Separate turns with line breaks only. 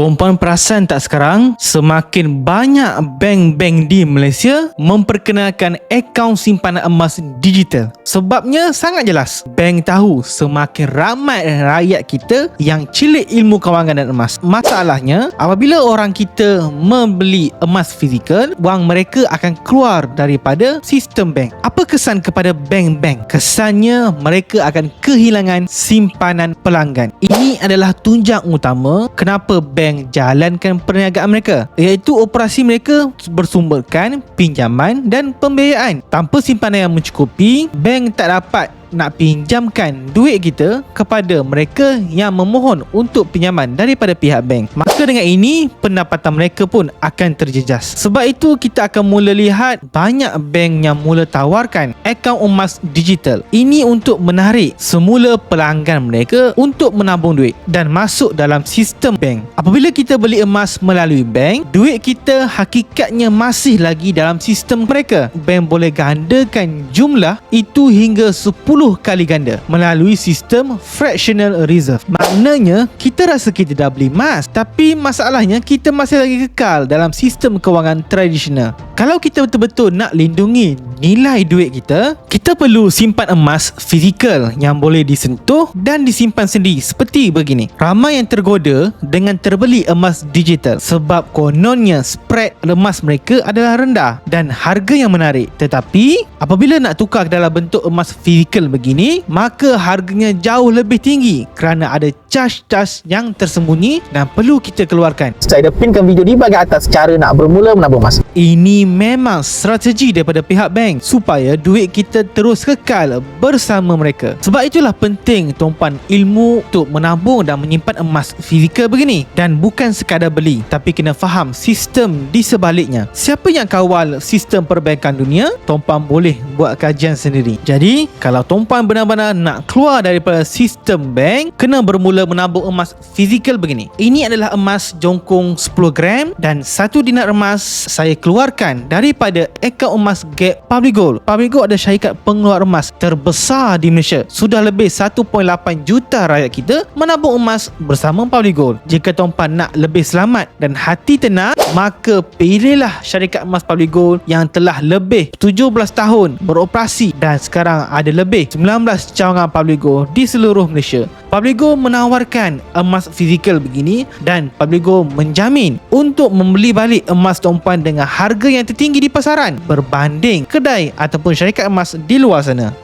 Tuan-puan perasan tak sekarang semakin banyak bank-bank di Malaysia memperkenalkan akaun simpanan emas digital. Sebabnya sangat jelas. Bank tahu semakin ramai rakyat kita yang cilik ilmu kewangan dan emas. Masalahnya apabila orang kita membeli emas fizikal, wang mereka akan keluar daripada sistem bank. Apa kesan kepada bank-bank? Kesannya mereka akan kehilangan simpanan pelanggan. Ini adalah tunjang utama kenapa bank jalankan perniagaan mereka iaitu operasi mereka bersumberkan pinjaman dan pembiayaan. Tanpa simpanan yang mencukupi bank tak dapat nak pinjamkan duit kita kepada mereka yang memohon untuk pinjaman daripada pihak bank. Maka dengan ini, pendapatan mereka pun akan terjejas. Sebab itu, kita akan mula lihat banyak bank yang mula tawarkan akaun emas digital. Ini untuk menarik semula pelanggan mereka untuk menabung duit dan masuk dalam sistem bank. Apabila kita beli emas melalui bank, duit kita hakikatnya masih lagi dalam sistem mereka. Bank boleh gandakan jumlah itu hingga 10 kali ganda melalui sistem fractional reserve. Maknanya kita rasa kita dah beli emas tapi masalahnya kita masih lagi kekal dalam sistem kewangan tradisional. Kalau kita betul-betul nak lindungi nilai duit kita, kita perlu simpan emas fizikal yang boleh disentuh dan disimpan sendiri seperti begini. Ramai yang tergoda dengan terbeli emas digital sebab kononnya spread emas mereka adalah rendah dan harga yang menarik. Tetapi apabila nak tukar dalam bentuk emas fizikal begini, maka harganya jauh lebih tinggi kerana ada charge-charge yang tersembunyi dan perlu kita keluarkan.
Saya dah pinkan video di bahagian atas cara nak bermula menabung emas.
Ini memang strategi daripada pihak bank supaya duit kita terus kekal bersama mereka. Sebab itulah penting tuan ilmu untuk menabung dan menyimpan emas fizikal begini. Dan bukan sekadar beli, tapi kena faham sistem di sebaliknya. Siapa yang kawal sistem perbankan dunia, tuan boleh buat kajian sendiri. Jadi, kalau tuan benar-benar nak keluar daripada sistem bank, kena bermula menabung emas fizikal begini. Ini adalah emas jongkong 10 gram dan satu dinar emas saya keluarkan daripada akaun emas Gap Public Gold. Public Gold ada syarikat pengeluar emas terbesar di Malaysia. Sudah lebih 1.8 juta rakyat kita menabung emas bersama Public Gold. Jika tuan nak lebih selamat dan hati tenang, maka pilihlah syarikat emas Public Gold yang telah lebih 17 tahun beroperasi dan sekarang ada lebih 19 cawangan Public Gold di seluruh Malaysia. Publigo menawarkan emas fizikal begini dan Publigo menjamin untuk membeli balik emas tuan dengan harga yang tertinggi di pasaran berbanding kedai ataupun syarikat emas di luar sana.